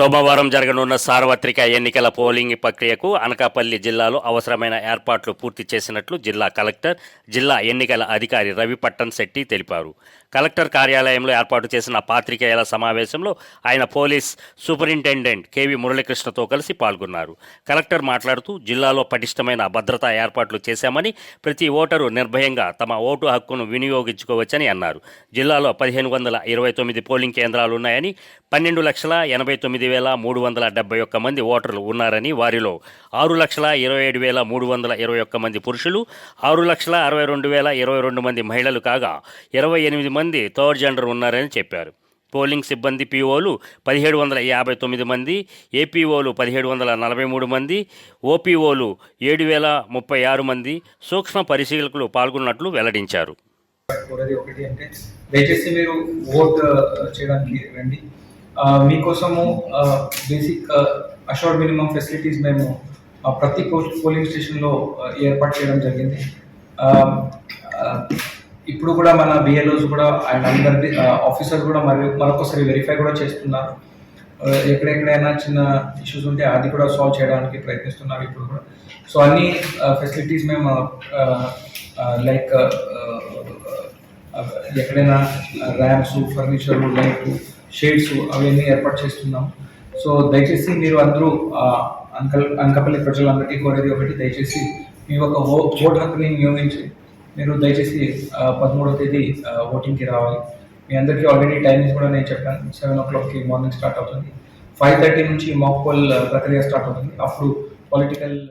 సోమవారం జరగనున్న సార్వత్రిక ఎన్నికల పోలింగ్ ప్రక్రియకు అనకాపల్లి జిల్లాలో అవసరమైన ఏర్పాట్లు పూర్తి చేసినట్లు జిల్లా కలెక్టర్ జిల్లా ఎన్నికల అధికారి రవి శెట్టి తెలిపారు. కలెక్టర్ కార్యాలయంలో ఏర్పాటు చేసిన పాత్రికేయుల సమావేశంలో ఆయన పోలీస్ సూపరింటెండెంట్ కేవి మురళీకృష్ణతో కలిసి పాల్గొన్నారు. కలెక్టర్ మాట్లాడుతూ జిల్లాలో పటిష్టమైన భద్రతా ఏర్పాట్లు చేశామని ప్రతి ఓటరు నిర్భయంగా తమ ఓటు హక్కును వినియోగించుకోవచ్చని అన్నారు. జిల్లాలో పదిహేను వందల ఇరవై తొమ్మిది పోలింగ్ కేంద్రాలు ఉన్నాయని పన్నెండు లక్షల ఎనభై తొమ్మిది వేల మూడు వందల డెబ్బై ఒక్క మంది ఓటర్లు ఉన్నారని వారిలో ఆరు లక్షల ఇరవై ఏడు వేల మూడు వందల ఇరవై ఒక్క మంది పురుషులు ఆరు లక్షల అరవై రెండు వేల ఇరవై రెండు మంది మహిళలు కాగా ఇరవై ఎనిమిది మంది థర్డ్ జెండర్ ఉన్నారని చెప్పారు. పోలింగ్ సిబ్బంది పీఓలు పదిహేడు వందల యాభై తొమ్మిది మంది ఏపీఓలు పదిహేడు వందల నలభై మూడు మంది ఓపీఓలు ఏడు వేల ముప్పై ఆరు మంది సూక్ష్మ పరిశీలకులు పాల్గొన్నట్లు వెల్లడించారు. ఒకటి అంటే దయచేసి మీరు ఓట్ చేయడానికి రండి. మీకోసము బేసిక్ అషోర్డ్ మినిమం ఫెసిలిటీస్ మేము ప్రతి పోలింగ్ స్టేషన్లో ఏర్పాటు చేయడం జరిగింది. ఇప్పుడు కూడా మన బిఎల్ఓస్ కూడా అండ్ అందరి ఆఫీసర్స్ కూడా మరి మరొకసారి వెరిఫై కూడా చేస్తున్నారు. ఎక్కడెక్కడైనా చిన్న ఇష్యూస్ ఉంటే అది కూడా సాల్వ్ చేయడానికి ప్రయత్నిస్తున్నారు ఇప్పుడు కూడా. సో అన్ని ఫెసిలిటీస్ మేము లైక్ ఎక్కడైనా ర్యామ్స్ ఫర్నిచర్ లైట్ షేడ్స్ అవన్నీ ఏర్పాటు చేస్తున్నాం. సో దయచేసి మీరు అందరూ అంకల్ అంకపల్లి ప్రజలందరికీ కోరేది ఒకటి దయచేసి మీ యొక్క ఓ ఓటు హక్కుని నియోగించి మీరు దయచేసి పదమూడవ తేదీ ఓటింగ్కి రావాలి. మీ అందరికీ ఆల్రెడీ టైమింగ్స్ కూడా నేను చెప్పాను. సెవెన్ ఓ క్లాక్కి మార్నింగ్ స్టార్ట్ అవుతుంది. ఫైవ్ థర్టీ నుంచి మాక్ పోల్ ప్రక్రియ స్టార్ట్ అవుతుంది. అప్పుడు పొలిటికల్